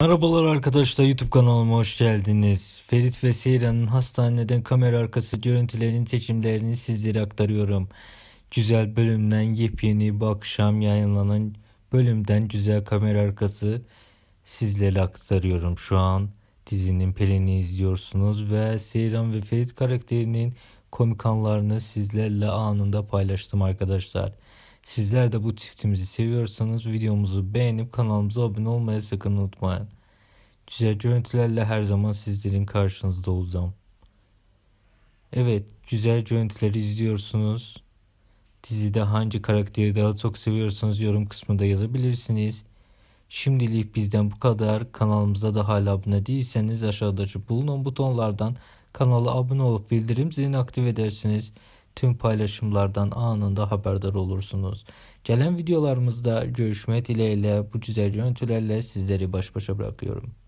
Merhabalar arkadaşlar YouTube kanalıma hoş geldiniz. Ferit ve Seyran'ın hastaneden kamera arkası görüntülerin seçimlerini sizlere aktarıyorum. Güzel bölümden yepyeni bu akşam yayınlanan bölümden güzel kamera arkası sizlere aktarıyorum şu an. Dizinin Pelin'i izliyorsunuz ve Seyran ve Ferit karakterinin komik anlarını sizlerle anında paylaştım arkadaşlar. Sizler de bu çiftimizi seviyorsanız videomuzu beğenip kanalımıza abone olmayı sakın unutmayın. Güzel görüntülerle her zaman sizlerin karşınızda olacağım. Evet, güzel görüntüleri izliyorsunuz. Dizide hangi karakteri daha çok seviyorsanız yorum kısmında yazabilirsiniz. Şimdilik bizden bu kadar. Kanalımıza da hala abone değilseniz aşağıdaki bulunan butonlardan kanala abone olup bildirim zilini aktif edersiniz. Tüm paylaşımlardan anında haberdar olursunuz. Gelen videolarımızda görüşmek dileğiyle bu güzel görüntülerle sizleri baş başa bırakıyorum.